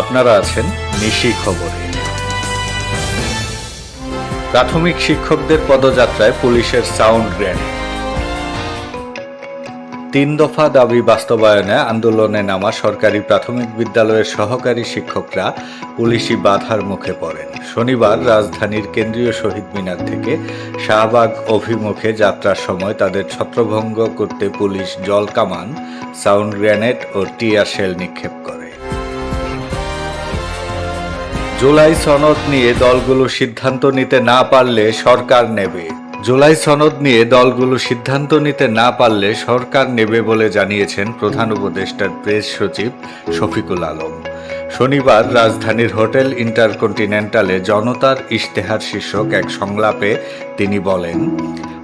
আপনারা আছেন নিশি খবরে। প্রাথমিক শিক্ষকদের পদযাত্রায় পুলিশের সাউন্ড গ্রেনেড। তিন দফা দাবি বাস্তবায়নে আন্দোলনে নামা সরকারি প্রাথমিক বিদ্যালয়ের সহকারী শিক্ষকরা পুলিশি বাধার মুখে পড়েন। শনিবার রাজধানীর কেন্দ্রীয় শহীদ মিনার থেকে শাহবাগ অভিমুখে যাত্রার সময় তাদের ছত্রভঙ্গ করতে পুলিশ জল কামান, সাউন্ড গ্রেনেড ও টিয়ার শেল নিক্ষেপ করে। জুলাই সনদ নিয়ে দলগুলো সিদ্ধান্ত নিতে না পারলে সরকার নেবে। জুলাই সনদ নিয়ে দলগুলো সিদ্ধান্ত নিতে না পারলে সরকার নেবে বলে জানিয়েছেন প্রধান উপদেষ্টার প্রেস সচিব শফিকুল আলম। শনিবার রাজধানীর হোটেল ইন্টারকন্টিনেন্টালে জনতার ইশতেহার শীর্ষক এক সংলাপে তিনি বলেন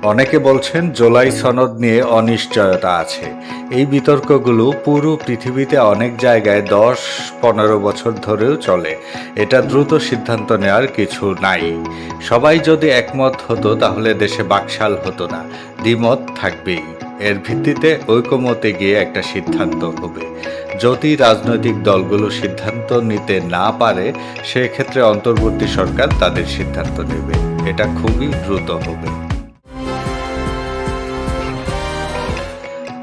অনেকে বলছেন জুলাই সনদ নিয়ে অনিশ্চয়তা আছে। এই বিতর্কগুলো পুরো পৃথিবীতে অনেক জায়গায় দশ, পনেরো বছর ধরেও চলে। এটা দ্রুত সিদ্ধান্ত নেওয়ার কিছু নাই। সবাই যদি একমত হতো, তাহলে দেশে বাকশাল হতো না। দ্বিমত থাকবেই। এর ভিত্তিতে ঐকমতে গিয়ে একটা সিদ্ধান্ত হবে। যদি রাজনৈতিক দলগুলো সিদ্ধান্ত নিতে না পারে, সেক্ষেত্রে অন্তর্বর্তী সরকার তাদের সিদ্ধান্ত নেবে। এটা খুবই দ্রুত হবে।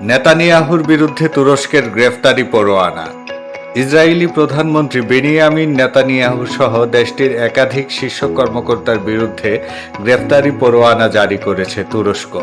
নেতানিয়াহুর বিরুদ্ধে তুরস্কের গ্রেফতারি পরোয়ানা। ইসরায়েলি প্রধানমন্ত্রী বেনিয়ামিন নেতানিয়াহু সহ দেশটির একাধিক শীর্ষ কর্মকর্তার বিরুদ্ধে গ্রেফতারি পরোয়ানা জারি করেছে তুরস্ক।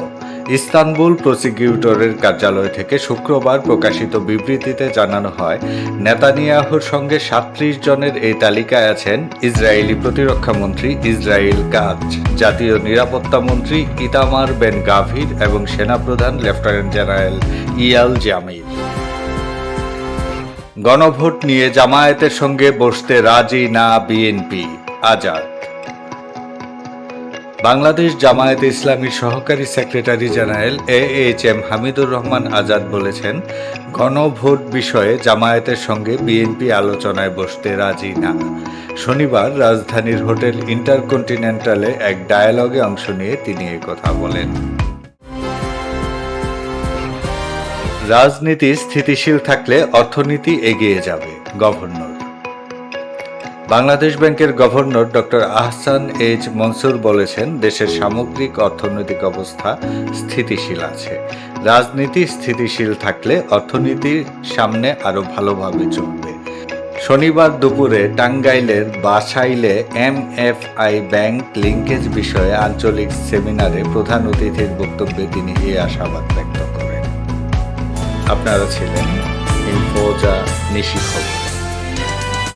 ইস্তানবুল প্রসিকিউটরের কার্যালয় থেকে শুক্রবার প্রকাশিত বিবৃতিতে জানানো হয়, নেতানিয়াহুর সঙ্গে সাত্রিশ জনের এই তালিকায় আছেন ইসরায়েলি প্রতিরক্ষা মন্ত্রী ইসরায়েল কাজ জাতীয় নিরাপত্তা মন্ত্রী ইতামার বেন গাভির এবং সেনাপ্রধান লেফটেন্যান্ট জেনারেল ইয়াল জামির গণভোট নিয়ে জামায়াতের সঙ্গে বসতে রাজি না বিএনপি, আজাদ। বাংলাদেশ জামায়াত ইসলামীর সহকারী secretary general A H M Hamidur Rahman Azad বলেছেন, গণভোট বিষয়ে জামায়াতের সঙ্গে বিএনপি আলোচনায় বসতে রাজি না। শনিবার রাজধানীর হোটেল ইন্টারকন্টিনেন্টালে এক ডায়ালগে অংশ নিয়ে তিনি কথা বলেন। রাজনীতি স্থিতিশীল থাকলে অর্থনীতি এগিয়ে যাবে, গভর্নর। বাংলাদেশ ব্যাংকের governor doctor Ahsan H Mansur বলেছেন, দেশের সামগ্রিক অর্থনৈতিক অবস্থা স্থিতিশীল আছে। রাজনীতি স্থিতিশীল থাকলে অর্থনীতির সামনে আরও ভালোভাবে চলবে। শনিবার দুপুরে টাঙ্গাইলের বাসাইলে M F I bank linkage বিষয়ে আঞ্চলিক সেমিনারে প্রধান অতিথির বক্তব্যে তিনি এই আশাবাদ ব্যক্ত করেন। আপনারা ছিলেন ইনফোজা নিশি খবর